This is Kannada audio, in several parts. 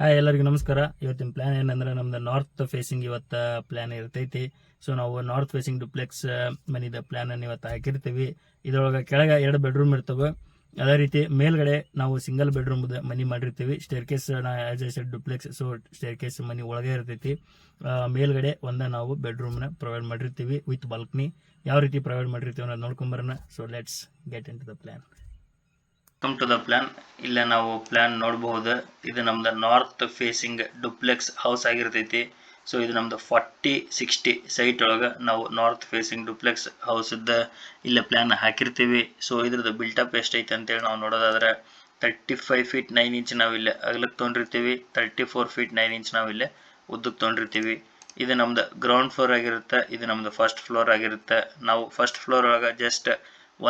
ಹಾಯ್, ಎಲ್ಲರಿಗೂ ನಮಸ್ಕಾರ. ಇವತ್ತಿನ ಪ್ಲಾನ್ ಏನಂದ್ರೆ ನಮ್ದು ನಾರ್ತ್ ಫೇಸಿಂಗ್ ಇವತ್ತ ಪ್ಲಾನ್ ಇರ್ತೈತಿ. ಸೊ ನಾವು ನಾರ್ತ್ ಫೇಸಿಂಗ್ ಡುಪ್ಲೆಕ್ಸ್ ಮನಿದ ಪ್ಲಾನ್ ಅನ್ನು ಇವತ್ತು ಹಾಕಿರ್ತೀವಿ. ಇದ್ರೊಳಗೆ ಕೆಳಗೆ ಎರಡು ಬೆಡ್ರೂಮ್ ಇರ್ತವೆ. ಅದೇ ರೀತಿ ಮೇಲ್ಗಡೆ ನಾವು ಸಿಂಗಲ್ ಬೆಡ್ರೂಮ್ ಮನಿ ಮಾಡಿರ್ತೀವಿ. Staircase as a said duplex so staircase ಮನಿ ಒಳಗೆ ಇರ್ತೈತಿ. ಮೇಲ್ಗಡೆ ಒಂದ ನಾವು ಬೆಡ್ರೂಮ್ನ ಪ್ರೊವೈಡ್ ಮಾಡಿರ್ತೀವಿ ವಿತ್ ಬಾಲ್ಕನಿ ಯಾವ ರೀತಿ ಪ್ರೊವೈಡ್ ಮಾಡಿರ್ತೀವಿ ಅನ್ನೋದು ನೋಡ್ಕೊಂಬರೋಣ so let's get into the plan come to the plan ಇಲ್ಲೇ ನಾವು ಪ್ಲಾನ್ ನೋಡಬಹುದು. ಇದು ನಮ್ದು ನಾರ್ತ್ ಫೇಸಿಂಗ್ ಡುಪ್ಲೆಕ್ಸ್ ಹೌಸ್ ಆಗಿರ್ತೈತಿ. ಸೊ ಇದು ನಮ್ದು ಫಾರ್ಟಿ ಸಿಕ್ಸ್ಟಿ ಸೈಟ್ ಒಳಗೆ ನಾವು ನಾರ್ತ್ ಫೇಸಿಂಗ್ ಡುಪ್ಲೆಕ್ಸ್ ಹೌಸ್ ಇದ್ದ ಇಲ್ಲೇ ಪ್ಲಾನ್ ಹಾಕಿರ್ತೀವಿ. ಸೊ ಇದ್ರದ್ದು ಬಿಲ್ಟಪ್ ಎಷ್ಟೈತೆ ಅಂತೇಳಿ ನಾವು ನೋಡೋದಾದ್ರೆ thirty five feet nine inch ನಾವು ಇಲ್ಲೇ ಅಗಲಕ್ಕೆ ತೊಗೊಂಡಿರ್ತೀವಿ. Thirty four feet nine inch ನಾವು ಇಲ್ಲೇ ಉದ್ದಕ್ಕೆ ತೊಗೊಂಡಿರ್ತೀವಿ. ಇದು ನಮ್ದು ಗ್ರೌಂಡ್ ಫ್ಲೋರ್ ಆಗಿರುತ್ತೆ. ಇದು ನಮ್ದು ಫಸ್ಟ್ ಫ್ಲೋರ್ ಆಗಿರುತ್ತೆ. ನಾವು ಫಸ್ಟ್ ಫ್ಲೋರ್ ಒಳಗೆ ಜಸ್ಟ್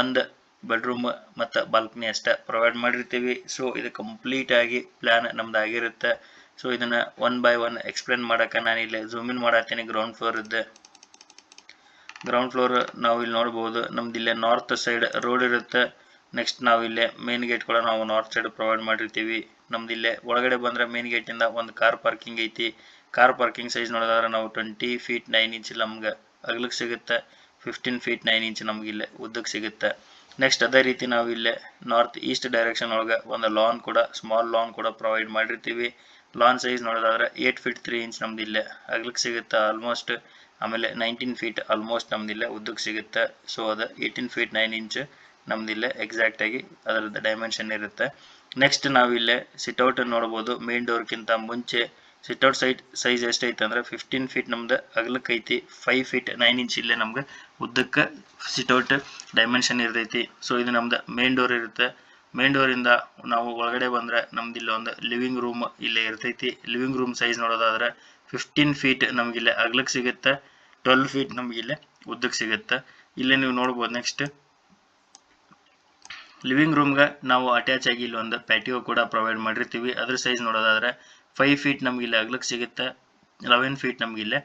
ಒಂದು ಬೆಡ್ರೂಮ್ ಮತ್ತು ಬಾಲ್ಕನಿ ಅಷ್ಟೇ ಪ್ರೊವೈಡ್ ಮಾಡಿರ್ತೀವಿ. ಸೊ ಇದು ಕಂಪ್ಲೀಟ್ ಆಗಿ ಪ್ಲ್ಯಾನ್ ನಮ್ದು ಆಗಿರುತ್ತೆ. ಸೊ ಇದನ್ನು ಒನ್ ಬೈ ಒನ್ ಎಕ್ಸ್ಪ್ಲೇನ್ ಮಾಡೋಕೆ ನಾನು ಇಲ್ಲಿ ಝೂಮ್ ಇನ್ ಮಾಡತ್ತೀನಿ ಗ್ರೌಂಡ್ ಫ್ಲೋರ್ ಇದ್ದೆ. ಗ್ರೌಂಡ್ ಫ್ಲೋರ್ ನಾವು ಇಲ್ಲಿ ನೋಡ್ಬೋದು. ನಮ್ದು ಇಲ್ಲೇ ನಾರ್ತ್ ಸೈಡ್ ರೋಡ್ ಇರುತ್ತೆ. ನೆಕ್ಸ್ಟ್ ನಾವು ಇಲ್ಲೇ ಮೇನ್ ಗೇಟ್ ಕೂಡ ನಾವು ನಾರ್ತ್ ಸೈಡ್ ಪ್ರೊವೈಡ್ ಮಾಡಿರ್ತೀವಿ. ನಮ್ದು ಇಲ್ಲೇ ಒಳಗಡೆ ಬಂದರೆ ಮೇನ್ ಗೇಟಿಂದ ಒಂದು ಕಾರ್ ಪಾರ್ಕಿಂಗ್ ಐತಿ. ಕಾರ್ ಪಾರ್ಕಿಂಗ್ ಸೈಜ್ ನೋಡೋದಾದ್ರೆ ನಾವು ಟ್ವೆಂಟಿ ಫೀಟ್ ನೈನ್ ಇಂಚ್ ನಮ್ಗೆ ಅಗ್ಲಕ್ಕೆ ಸಿಗುತ್ತೆ. ಫಿಫ್ಟೀನ್ ಫೀಟ್ ನೈನ್ ಇಂಚ್ ನಮ್ಗೆ ಇಲ್ಲೇ ಉದ್ದಕ್ಕೆ ಸಿಗುತ್ತೆ. ನೆಕ್ಸ್ಟ್ ಅದೇ ರೀತಿ ನಾವು ಇಲ್ಲೇ ನಾರ್ತ್ ಈಸ್ಟ್ ಡೈರೆಕ್ಷನ್ ಒಳಗೆ ಒಂದು ಲಾನ್ ಕೂಡ ಸ್ಮಾಲ್ ಲಾನ್ ಕೂಡ ಪ್ರೊವೈಡ್ ಮಾಡಿರ್ತೀವಿ. ಲಾನ್ ಸೈಜ್ ನೋಡೋದಾದ್ರೆ ಏಟ್ ಫೀಟ್ ತ್ರೀ ಇಂಚ್ ನಮ್ದು ಇಲ್ಲೇ ಅಗ್ಲಕ್ಕೆ ಸಿಗುತ್ತೆ ಆಲ್ಮೋಸ್ಟ್ ಆಮೇಲೆ ನೈನ್ಟೀನ್ ಫೀಟ್ ಆಲ್ಮೋಸ್ಟ್ ನಮ್ದು ಇಲ್ಲೇ ಉದ್ದಕ್ಕೆ ಸಿಗುತ್ತೆ. ಸೊ ಅದು ಏಯ್ಟೀನ್ ಫೀಟ್ ನೈನ್ ಇಂಚ್ ನಮ್ದು ಇಲ್ಲೇ ಎಕ್ಸಾಕ್ಟ್ ಆಗಿ ಅದರದ್ದು ಡೈಮೆನ್ಷನ್ ಇರುತ್ತೆ. ನೆಕ್ಸ್ಟ್ ನಾವು ಇಲ್ಲೇ ಸಿಟ್ಔಟ್ ನೋಡ್ಬೋದು ಮೇನ್ ಡೋರ್ಗಿಂತ ಮುಂಚೆ ಸಿಟ್ಔಟ್ ಸೈಟ್ ಸೈಜ್ ಎಷ್ಟೈತೆ ಅಂದ್ರೆ ಫಿಫ್ಟೀನ್ ಫೀಟ್ ನಮ್ದು ಅಗಲಕ್ಕೆ ಐತಿ ಫೈವ್ ಫೀಟ್ ನೈನ್ ಇಂಚ್ ಇಲ್ಲೇ ನಮ್ಗೆ ಉದ್ದಕ್ಕೆ ಸಿಟ್ಔಟ್ ಡೈಮೆನ್ಷನ್ ಇರ್ತೈತಿ. ಸೊ ಇದು ನಮ್ದು ಮೇನ್ ಡೋರ್ ಇರುತ್ತೆ. ಮೇನ್ ಡೋರಿಂದ ನಾವು ಒಳಗಡೆ ಬಂದ್ರೆ ನಮ್ದು ಇಲ್ಲೊಂದು ಒಂದು ಲಿವಿಂಗ್ ರೂಮ್ ಇಲ್ಲೇ ಇರ್ತೈತಿ. ಲಿವಿಂಗ್ ರೂಮ್ ಸೈಜ್ ನೋಡೋದಾದ್ರೆ ಫಿಫ್ಟೀನ್ ಫೀಟ್ ನಮಗಿಲ್ಲೇ ಅಗ್ಲಕ್ಕೆ ಸಿಗುತ್ತೆ ಟ್ವೆಲ್ ಫೀಟ್ ನಮಗಿಲ್ಲೇ ಉದ್ದಕ್ಕೆ ಸಿಗುತ್ತೆ. ಇಲ್ಲೇ ನೀವು ನೋಡ್ಬೋದು ನೆಕ್ಸ್ಟ್ ಲಿವಿಂಗ್ ರೂಮ್ಗೆ ನಾವು ಅಟ್ಯಾಚ್ ಆಗಿ ಇಲ್ಲಿ ಒಂದು ಪ್ಯಾಟಿಯೋ ಕೂಡ ಪ್ರೊವೈಡ್ ಮಾಡಿರ್ತೀವಿ. ಅದ್ರ ಸೈಜ್ ನೋಡೋದಾದ್ರೆ ಫೈವ್ ಫೀಟ್ ನಮ್ಗೆ ಇಲ್ಲಿ ಅಗ್ಲಕ್ಕೆ ಸಿಗುತ್ತೆ? ಲೆವೆನ್ ಫೀಟ್ ನಮ್ಗೆ ಇಲ್ಲೇ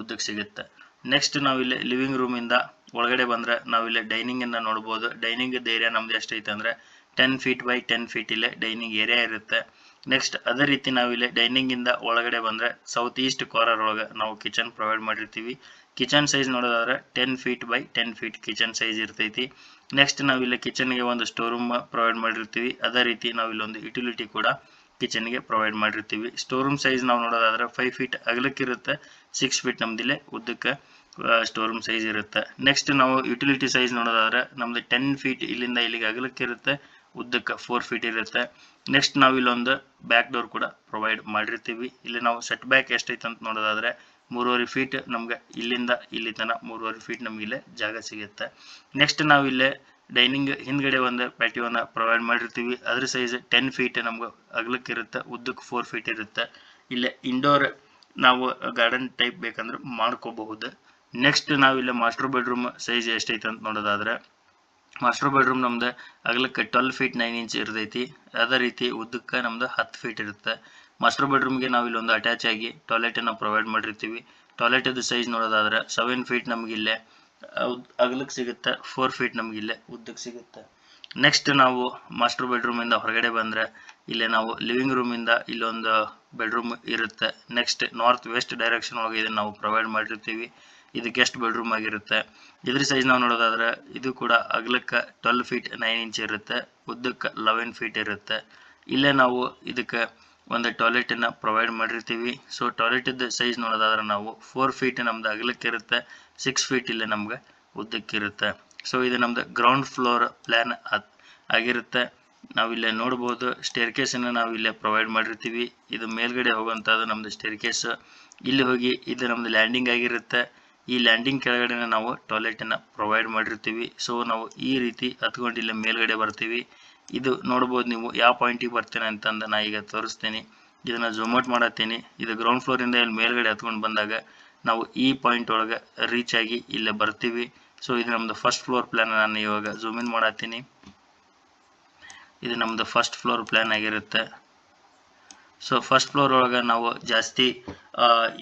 ಉದ್ದಕ್ಕೆ ಸಿಗುತ್ತೆ? ನೆಕ್ಸ್ಟ್ ನಾವು ಇಲ್ಲಿ ಲಿವಿಂಗ್ ರೂಮಿಂದ ಒಳಗಡೆ ಬಂದ್ರೆ ನಾವು ಇಲ್ಲಿ ಡೈನಿಂಗ್ ಅನ್ನ ನೋಡ್ಬೋದು ಡೈನಿಂಗ್ ಏರಿಯಾ ನಮ್ದು ಎಷ್ಟೈತೆ ಅಂದ್ರೆ ten feet by ten feet ಇಲ್ಲೇ ಡೈನಿಂಗ್ ಏರಿಯಾ ಇರುತ್ತೆ. ನೆಕ್ಸ್ಟ್ ಅದೇ ರೀತಿ ನಾವು ಇಲ್ಲಿ ಡೈನಿಂಗ್ ಇಂದ ಒಳಗಡೆ ಬಂದ್ರೆ ಸೌತ್ ಈಸ್ಟ್ ಕಾರ್ನರ್ ಒಳಗೆ ನಾವು ಕಿಚನ್ ಪ್ರೊವೈಡ್ ಮಾಡಿರ್ತೀವಿ. ಕಿಚನ್ ಸೈಜ್ ನೋಡೋದಾದ್ರೆ ten feet by ten feet kitchen size ಇರ್ತೈತಿ. ನೆಕ್ಸ್ಟ್ ನಾವು ಇಲ್ಲಿ ಕಿಚನ್ಗೆ ಒಂದು ಸ್ಟೋರ್ ರೂಮ್ ಪ್ರೊವೈಡ್ ಮಾಡಿರ್ತೀವಿ. ಅದೇ ರೀತಿ ನಾವು ಇಲ್ಲೊಂದು ಯುಟಿಲಿಟಿ ಕೂಡ ಕಿಚನ್ಗೆ ಪ್ರೊವೈಡ್ ಮಾಡಿರ್ತೀವಿ. ಸ್ಟೋರ್ ರೂಮ್ ಸೈಜ್ ನಾವು ನೋಡೋದಾದ್ರೆ ಫೈವ್ ಫೀಟ್ ಅಗಲಕ್ಕಿರುತ್ತೆ ಸಿಕ್ಸ್ ಫೀಟ್ ನಮ್ದಿಲ್ಲೇ ಉದ್ದಕ್ಕೆ ಸ್ಟೋರ್ ರೂಮ್ ಸೈಜ್ ಇರುತ್ತೆ. ನೆಕ್ಸ್ಟ್ ನಾವು ಯುಟಿಲಿಟಿ ಸೈಜ್ ನೋಡೋದಾದ್ರೆ ನಮ್ದು ಟೆನ್ ಫೀಟ್ ಇಲ್ಲಿಂದ ಇಲ್ಲಿಗೆ ಅಗಲಕ್ಕಿರುತ್ತೆ, ಉದ್ದಕ್ಕೆ ಫೋರ್ ಫೀಟ್ ಇರುತ್ತೆ. ನೆಕ್ಸ್ಟ್ ನಾವು ಇಲ್ಲೊಂದು ಬ್ಯಾಕ್ ಡೋರ್ ಕೂಡ ಪ್ರೊವೈಡ್ ಮಾಡಿರ್ತೀವಿ. ಇಲ್ಲಿ ನಾವು ಸೆಟ್ ಬ್ಯಾಕ್ ಎಷ್ಟೈತೆ ಅಂತ ನೋಡೋದಾದ್ರೆ ಮೂರುವರೆ ಫೀಟ್ ನಮ್ಗೆ ಇಲ್ಲಿಂದ ಇಲ್ಲಿ ತನಕ ಮೂರುವರೆ ಫೀಟ್ ನಮ್ಗೆ ಇಲ್ಲೇ ಜಾಗ ಸಿಗುತ್ತೆ. ನೆಕ್ಸ್ಟ್ ನಾವು ಇಲ್ಲೇ ಡೈನಿಂಗ್ ಹಿಂದ್ಗಡೆ ಒಂದು ಪ್ಯಾಟಿಯೋನ ಪ್ರೊವೈಡ್ ಮಾಡಿರ್ತೀವಿ. ಅದ್ರ ಸೈಜ್ ಟೆನ್ ಫೀಟ್ ನಮ್ಗೆ ಅಗಲಕ್ಕೆ ಇರುತ್ತೆ, ಉದ್ದಕ್ಕೆ ಫೋರ್ ಫೀಟ್ ಇರುತ್ತೆ. ಇಲ್ಲೇ ಇಂಡೋರ್ ನಾವು ಗಾರ್ಡನ್ ಟೈಪ್ ಬೇಕಂದ್ರೆ ಮಾಡ್ಕೋಬಹುದು. ನೆಕ್ಸ್ಟ್ ನಾವು ಇಲ್ಲೇ ಮಾಸ್ಟರ್ ಬೆಡ್ರೂಮ್ ಸೈಜ್ ಎಷ್ಟೈತೆ ಅಂತ ನೋಡೋದಾದ್ರೆ ಮಾಸ್ಟರ್ ಬೆಡ್ರೂಮ್ ನಮ್ದು ಅಗಲಕ್ಕೆ ಟ್ವೆಲ್ ಫೀಟ್ ನೈನ್ ಇಂಚ್ ಇರ್ತೈತಿ. ಅದೇ ರೀತಿ ಉದ್ದಕ್ಕೆ ನಮ್ದು ಹತ್ತು ಫೀಟ್ ಇರುತ್ತೆ. ಮಾಸ್ಟರ್ ಬೆಡ್ರೂಮ್ಗೆ ನಾವು ಇಲ್ಲೊಂದು ಅಟ್ಯಾಚ್ ಆಗಿ ಟಾಯ್ಲೆಟನ್ನು ಪ್ರೊವೈಡ್ ಮಾಡಿರ್ತೀವಿ. ಟಾಯ್ಲೆಟ್ ಸೈಜ್ ನೋಡೋದಾದ್ರೆ ಸೆವೆನ್ ಫೀಟ್ ನಮ್ಗೆ ಇಲ್ಲೇ ಅಗಲಕ್ಕೆ ಸಿಗುತ್ತೆ ಫೋರ್ ಫೀಟ್ ನಮ್ಗೆ ಇಲ್ಲೇ ಉದ್ದಕ್ಕೆ ಸಿಗುತ್ತೆ. ನೆಕ್ಸ್ಟ್ ನಾವು ಮಾಸ್ಟರ್ ಬೆಡ್ರೂಮಿಂದ ಹೊರಗಡೆ ಬಂದರೆ, ಇಲ್ಲೇ ನಾವು ಲಿವಿಂಗ್ ರೂಮಿಂದ ಇಲ್ಲೊಂದು ಬೆಡ್ರೂಮ್ ಇರುತ್ತೆ. ನೆಕ್ಸ್ಟ್ ನಾರ್ತ್ ವೆಸ್ಟ್ ಡೈರೆಕ್ಷನ್ ಒಳಗೆ ಇದನ್ನು ನಾವು ಪ್ರೊವೈಡ್ ಮಾಡಿರ್ತೀವಿ. ಇದು ಗೆಸ್ಟ್ ಬೆಡ್ರೂಮ್ ಆಗಿರುತ್ತೆ. ಇದ್ರ ಸೈಜ್ ನಾವು ನೋಡೋದಾದ್ರೆ, ಇದು ಕೂಡ ಅಗಲಕ್ಕೆ ಟ್ವೆಲ್ ಫೀಟ್ ನೈನ್ ಇಂಚ್ ಇರುತ್ತೆ, ಉದ್ದಕ್ಕೆ ಲೆವೆನ್ ಫೀಟ್ ಇರುತ್ತೆ. ಇಲ್ಲೇ ನಾವು ಇದಕ್ಕೆ ಒಂದು ಟಾಯ್ಲೆಟನ್ನು ಪ್ರೊವೈಡ್ ಮಾಡಿರ್ತೀವಿ. ಸೊ ಟಾಯ್ಲೆಟಿದ್ದು ಸೈಜ್ ನೋಡೋದಾದ್ರೆ ನಾವು ಫೋರ್ ಫೀಟ್ ನಮ್ದು ಅಗಲಕ್ಕಿರುತ್ತೆ ಸಿಕ್ಸ್ ಫೀಟ್ ಇಲ್ಲೇ ನಮ್ಗೆ ಉದ್ದಕ್ಕಿರುತ್ತೆ. ಸೊ ಇದು ನಮ್ದು ಗ್ರೌಂಡ್ ಫ್ಲೋರ್ ಪ್ಲ್ಯಾನ್ ಆಗಿರುತ್ತೆ. ನಾವಿಲ್ಲೇ ನೋಡ್ಬೋದು ಸ್ಟೇರ್ ಕೇಸನ್ನು ನಾವು ಇಲ್ಲೇ ಪ್ರೊವೈಡ್ ಮಾಡಿರ್ತೀವಿ. ಇದು ಮೇಲ್ಗಡೆ ಹೋಗುವಂಥದ್ದು ನಮ್ದು ಸ್ಟೇರ್ ಕೇಸ್ ಇಲ್ಲಿ ಹೋಗಿ ಇದು ನಮ್ದು ಲ್ಯಾಂಡಿಂಗ್ ಆಗಿರುತ್ತೆ. ಈ ಲ್ಯಾಂಡಿಂಗ್ ಕೆಳಗಡೆ ನಾವು ಟಾಯ್ಲೆಟನ್ನು ಪ್ರೊವೈಡ್ ಮಾಡಿರ್ತೀವಿ. ಸೊ ನಾವು ಈ ರೀತಿ ಹತ್ಕೊಂಡು ಇಲ್ಲೇ ಮೇಲ್ಗಡೆ ಬರ್ತೀವಿ. ಇದು ನೋಡ್ಬೋದು ನೀವು ಯಾವ ಪಾಯಿಂಟಿಗೆ ಬರ್ತೇನೆ ಅಂತಂದು ನಾ ಈಗ ತೋರಿಸ್ತೀನಿ. ಇದನ್ನು ಝೂಮ್ ಔಟ್ ಮಾಡತ್ತೀನಿ. ಇದು ಗ್ರೌಂಡ್ ಫ್ಲೋರಿಂದ ಇಲ್ಲಿ ಮೇಲ್ಗಡೆ ಹತ್ಕೊಂಡು ಬಂದಾಗ ನಾವು ಈ ಪಾಯಿಂಟ್ ಒಳಗೆ ರೀಚ್ ಆಗಿ ಇಲ್ಲೇ ಬರ್ತೀವಿ. ಸೊ ಇದು ನಮ್ಮದು ಫಸ್ಟ್ ಫ್ಲೋರ್ ಪ್ಲ್ಯಾನ್ ನಾನು ಇವಾಗ ಝೂಮ್ ಇನ್ ಮಾಡತ್ತೀನಿ. ಇದು ನಮ್ಮದು ಫಸ್ಟ್ ಫ್ಲೋರ್ ಪ್ಲ್ಯಾನ್ ಆಗಿರುತ್ತೆ. ಸೊ ಫಸ್ಟ್ ಫ್ಲೋರ್ ಒಳಗೆ ನಾವು ಜಾಸ್ತಿ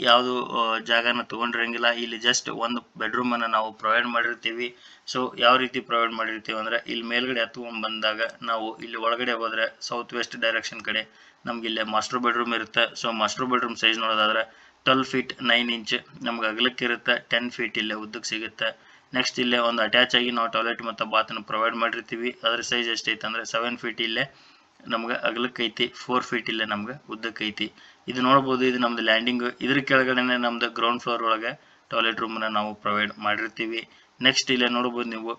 ಯಾವುದು ಜಾಗನ ತೊಗೊಂಡಿರಂಗಿಲ್ಲ. ಇಲ್ಲಿ ಜಸ್ಟ್ ಒಂದು ಬೆಡ್ರೂಮನ್ನು ನಾವು ಪ್ರೊವೈಡ್ ಮಾಡಿರ್ತೀವಿ. ಸೊ ಯಾವ ರೀತಿ ಪ್ರೊವೈಡ್ ಮಾಡಿರ್ತೀವಿ ಅಂದರೆ, ಇಲ್ಲಿ ಮೇಲ್ಗಡೆ ಹತ್ಕೊಂಡ್ ಬಂದಾಗ ನಾವು ಇಲ್ಲಿ ಒಳಗಡೆ ಹೋದರೆ ಸೌತ್ ವೆಸ್ಟ್ ಡೈರೆಕ್ಷನ್ ಕಡೆ ನಮ್ಗೆ ಇಲ್ಲೇ ಮಾಸ್ಟರ್ ಬೆಡ್ರೂಮ್ ಇರುತ್ತೆ. ಸೊ ಮಾಸ್ಟರ್ ಬೆಡ್ರೂಮ್ ಸೈಜ್ ನೋಡೋದಾದ್ರೆ ಟ್ವೆಲ್ ಫೀಟ್ ನೈನ್ ಇಂಚ್ ನಮ್ಗೆ ಅಗಲಕ್ಕಿರುತ್ತೆ ಟೆನ್ ಫೀಟ್ ಇಲ್ಲೇ ಉದ್ದಕ್ಕೆ ಸಿಗುತ್ತೆ. ನೆಕ್ಸ್ಟ್ ಇಲ್ಲೇ ಒಂದು ಅಟ್ಯಾಚ್ ಆಗಿ ನಾವು ಟಾಯ್ಲೆಟ್ ಮತ್ತು ಬಾತನ್ನು ಪ್ರೊವೈಡ್ ಮಾಡಿರ್ತೀವಿ. ಅದ್ರ ಸೈಜ್ ಎಷ್ಟೈತೆ ಅಂದರೆ ಸೆವೆನ್ ಫೀಟ್ ಇಲ್ಲೇ ನಮ್ಗೆ ಅಗಲಕ್ಕೈತಿ ಫೋರ್ ಫೀಟ್ ಇಲ್ಲೇ ನಮ್ಗೆ ಉದ್ದಕ್ಕೈತಿ. ಇದು ನೋಡ್ಬೋದು, ಇದು ನಮ್ದು ಲ್ಯಾಂಡಿಂಗ್ ಇದ್ರ ಕೆಳಗಡೆನೆ ನಮ್ದು ಗ್ರೌಂಡ್ ಫ್ಲೋರ್ ಒಳಗೆ ಟಾಯ್ಲೆಟ್ ರೂಮನ್ನ ನಾವು ಪ್ರೊವೈಡ್ ಮಾಡಿರ್ತೀವಿ. ನೆಕ್ಸ್ಟ್ ಇಲ್ಲೇ ನೋಡ್ಬೋದು ನೀವು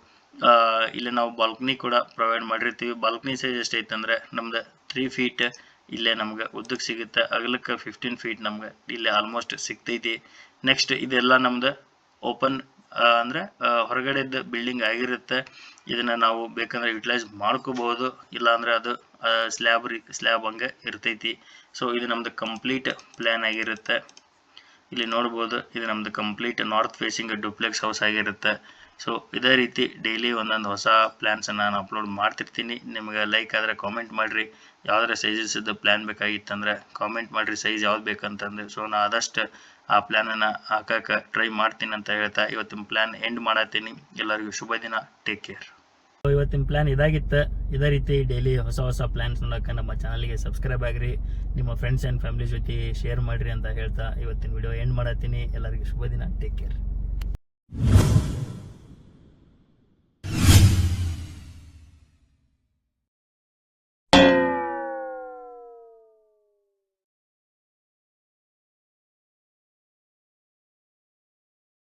ಇಲ್ಲಿ ನಾವು ಬಾಲ್ಕನಿ ಕೂಡ ಪ್ರೊವೈಡ್ ಮಾಡಿರ್ತೀವಿ. ಬಾಲ್ಕನಿ ಸೈಜ್ ಎಷ್ಟೈತೆ ಅಂದರೆ ನಮ್ದು ತ್ರೀ ಫೀಟ್ ಇಲ್ಲೇ ನಮ್ಗೆ ಉದ್ದಕ್ಕೆ ಸಿಗುತ್ತೆ. ಅಗಲಕ್ಕೆ ಫಿಫ್ಟೀನ್ ಫೀಟ್ ನಮ್ಗೆ ಇಲ್ಲೇ ಆಲ್ಮೋಸ್ಟ್ ಸಿಗ್ತೈತಿ. ನೆಕ್ಸ್ಟ್ ಇದೆಲ್ಲ ನಮ್ದು ಓಪನ್ ಅಂದರೆ ಹೊರಗಡೆದ ಬಿಲ್ಡಿಂಗ್ ಆಗಿರುತ್ತೆ. ಇದನ್ನ ನಾವು ಬೇಕಂದ್ರೆ ಯುಟಿಲೈಸ್ ಮಾಡ್ಕೋಬಹುದು. ಇಲ್ಲ ಅಂದ್ರೆ ಅದು ಸ್ಲ್ಯಾಬ್ ಸ್ಲ್ಯಾಬ್ ಹಂಗೆ ಇರ್ತೈತಿ. ಸೊ ಇದು ನಮ್ದು ಕಂಪ್ಲೀಟ್ ಪ್ಲ್ಯಾನ್ ಆಗಿರುತ್ತೆ. ಇಲ್ಲಿ ನೋಡ್ಬೋದು, ಇದು ನಮ್ದು complete north facing duplex house ಆಗಿರುತ್ತೆ. ಸೊ ಇದೇ ರೀತಿ ಡೈಲಿ ಒಂದೊಂದು ಹೊಸ ಪ್ಲ್ಯಾನ್ಸನ್ನು ನಾನು ಅಪ್ಲೋಡ್ ಮಾಡ್ತಿರ್ತೀನಿ. ನಿಮಗೆ ಲೈಕ್ ಆದರೆ ಕಾಮೆಂಟ್ ಮಾಡಿರಿ. ಯಾವ್ದಾರ ಸೈಜಸ್ ಇದ್ದು ಪ್ಲ್ಯಾನ್ ಬೇಕಾಗಿತ್ತಂದ್ರೆ ಕಾಮೆಂಟ್ ಮಾಡಿರಿ ಸೈಜ್ ಯಾವ್ದು ಬೇಕಂತಂದು ಸೊ ನಾನು ಆದಷ್ಟು ಆ ಪ್ಲ್ಯಾನನ್ನು ಹಾಕಕ್ಕೆ ಟ್ರೈ ಮಾಡ್ತೀನಿ ಅಂತ ಹೇಳ್ತಾ ಇವತ್ತಿನ ಪ್ಲ್ಯಾನ್ ಎಂಡ್ ಮಾಡತ್ತೀನಿ. ಎಲ್ಲರಿಗೂ ಶುಭ ದಿನ. ಟೇಕ್ ಕೇರ್ ಇವತ್ತಿನ ಪ್ಲಾನ್ ಇದಾಗಿತ್ತು. ಇದೇ ರೀತಿ ಡೈಲಿ ಹೊಸ ಹೊಸ ಪ್ಲಾನ್ಸ್ ನೋಡೋಕೆ ನಮ್ಮ ಚಾನಲ್ಗೆ ಸಬ್ಸ್ಕ್ರೈಬ್ ಆಗಿರಿ. ನಿಮ್ಮ ಫ್ರೆಂಡ್ಸ್ ಆ್ಯಂಡ್ ಫ್ಯಾಮಿಲಿ ಜೊತೆ ಶೇರ್ ಮಾಡಿರಿ ಅಂತ ಹೇಳ್ತಾ ಇವತ್ತಿನ ವಿಡಿಯೋ ಎಂಡ್ ಮಾಡತ್ತೀನಿ. ಎಲ್ಲರಿಗೂ ಶುಭ ದಿನ ಟೇಕ್ ಕೇರ್